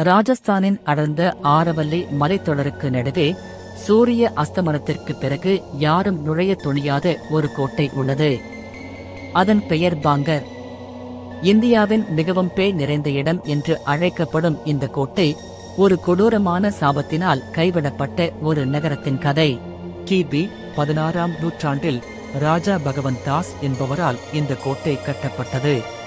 ராஜஸ்தானின் அடர்ந்த ஆரவல்லி மலைத்தொடருக்கு நடுவே சூரிய அஸ்தமனத்திற்கு பிறகு யாரும் நுழைய துணியாத ஒரு கோட்டை உள்ளது. அதன் பெயர் பாங்கர். இந்தியாவின் மிகவும் பேய் நிறைந்த இடம் என்று அழைக்கப்படும் இந்த கோட்டை ஒரு கொடூரமான சாபத்தினால் கைவிடப்பட்ட ஒரு நகரத்தின் கதை. கிபி பதினாறாம் நூற்றாண்டில் ராஜா பகவன் தாஸ் என்பவரால் இந்த கோட்டை கட்டப்பட்டது.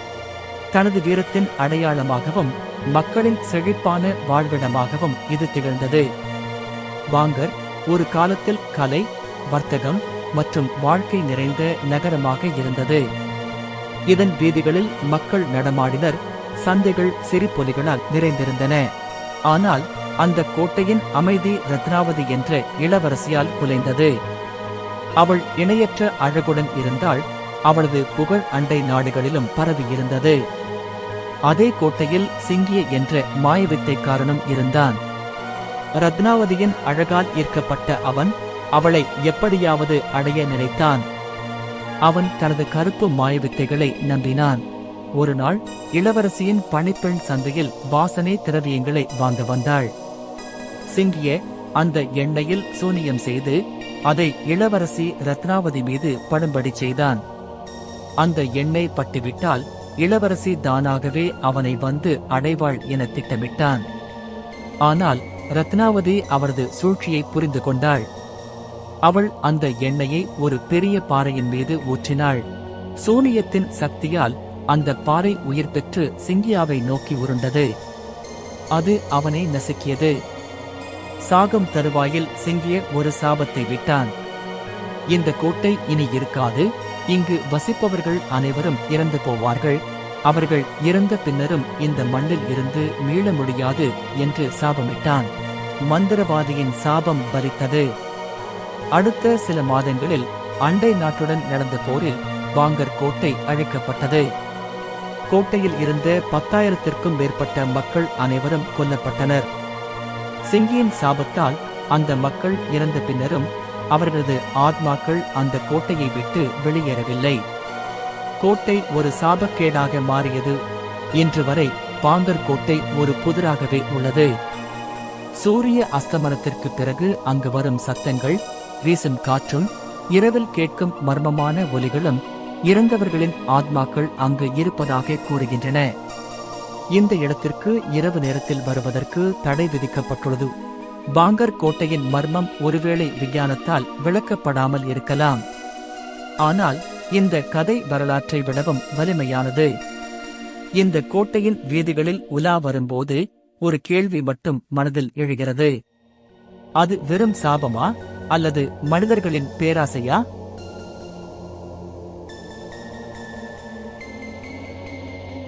தனது வீரத்தின் அடையாளமாகவும் மக்களின் செழிப்பான வாழ்விடமாகவும் இது திகழ்ந்தது. வாங்கர் ஒரு காலத்தில் கலை வர்த்தகம் மற்றும் வாழ்க்கை நிறைந்த நகரமாக இருந்தது. இதன் வீதிகளில் மக்கள் நடமாடினர் சந்தைகள் சிரிப்பொலிகளால் நிறைந்திருந்தன. ஆனால் அந்த கோட்டையின் அமைதி ரத்னாவதி என்ற இளவரசியால் குலைந்தது. அவள் இணையற்ற அழகுடன் இருந்தால் அவளது புகழ் அண்டை நாடுகளிலும் பரவியிருந்தது. அதே கோட்டையில் சிங்கிய என்ற மாயவித்தைக்காரனும் இருந்தான். ரத்னாவதியின் அழகால் ஈர்க்கப்பட்ட அவன் அவளை எப்படியாவது அடைய நினைத்தான். அவன் தனது கருப்பு மாயவித்தைகளை நம்பினான். ஒரு நாள் இளவரசியின் பணிப்பெண் சந்தையில் வாசனை திரவியங்களை வாங்க வந்தாள். சிங்கிய அந்த எண்ணெயில் சூனியம் செய்து அதை இளவரசி ரத்னாவதி மீது படும்படி செய்தான். அந்த எண்ணெய் பட்டுவிட்டால் இளவரசி தானாகவே அவனை வந்து அடைவாள் என திட்டமிட்டான். ஆனால் ரத்னாவதி அவரது சூழ்ச்சியை புரிந்து கொண்டாள். அவள் அந்த எண்ணெயை ஒரு பெரிய பாறையின் மீது ஊற்றினாள். சூனியத்தின் சக்தியால் அந்த பாறை உயிர் பெற்று சிங்கியாவை நோக்கி உருண்டது. அது அவனை நசுக்கியது. சாகம் தருவாயில் சிங்கிய ஒரு சாபத்தை விட்டான். இந்த கோட்டை இனி இருக்காது. இங்கு வசிப்பவர்கள் அனைவரும் இறந்து போவார்கள். அவர்கள் இறந்த பின்னரும் இந்த மண்ணில் இருந்து மீள முடியாது என்று சாபமிட்டான். மந்திரவாதியின் சாபம் பலித்தது. அடுத்த சில மாதங்களில் அண்டை நாட்டுடன் நடந்த போரில் வாங்கர் கோட்டை அழிக்கப்பட்டது. கோட்டையில் இருந்த பத்தாயிரத்திற்கும் மேற்பட்ட மக்கள் அனைவரும் கொல்லப்பட்டனர். சிங்கியின் சாபத்தால் அந்த மக்கள் இறந்த பின்னரும் அவர்களது ஆத்மாக்கள் அந்த கோட்டையை விட்டு வெளியேறவில்லை. கோட்டை ஒரு சாபக்கேடாக மாறியது. இன்று வரை பாங்கர் கோட்டை ஒரு புதிராகவே உள்ளது. சூரிய அஸ்தமனத்திற்கு பிறகு அங்கு வரும் சத்தங்கள் வீசும் காற்றும் இரவில் கேட்கும் மர்மமான ஒலிகளும் இறந்தவர்களின் ஆத்மாக்கள் அங்கு இருப்பதாக கூறுகின்றன. இந்த இடத்திற்கு இரவு நேரத்தில் வருவதற்கு தடை விதிக்கப்பட்டுள்ளது. பாங்கர் கோட்டையின் மர்மம் ஒருவேளை விஞ்ஞானத்தால் விளக்கப்படாமல் இருக்கலாம். ஆனால் இந்த கதை வரலாற்றை விடவும் வலிமையானது. இந்த கோட்டையின் வீதிகளில் உலா வரும்போது ஒரு கேள்வி மட்டும் மனதில் எழுகிறது. அது வெறும் சாபமா அல்லது மனிதர்களின் பேராசையா?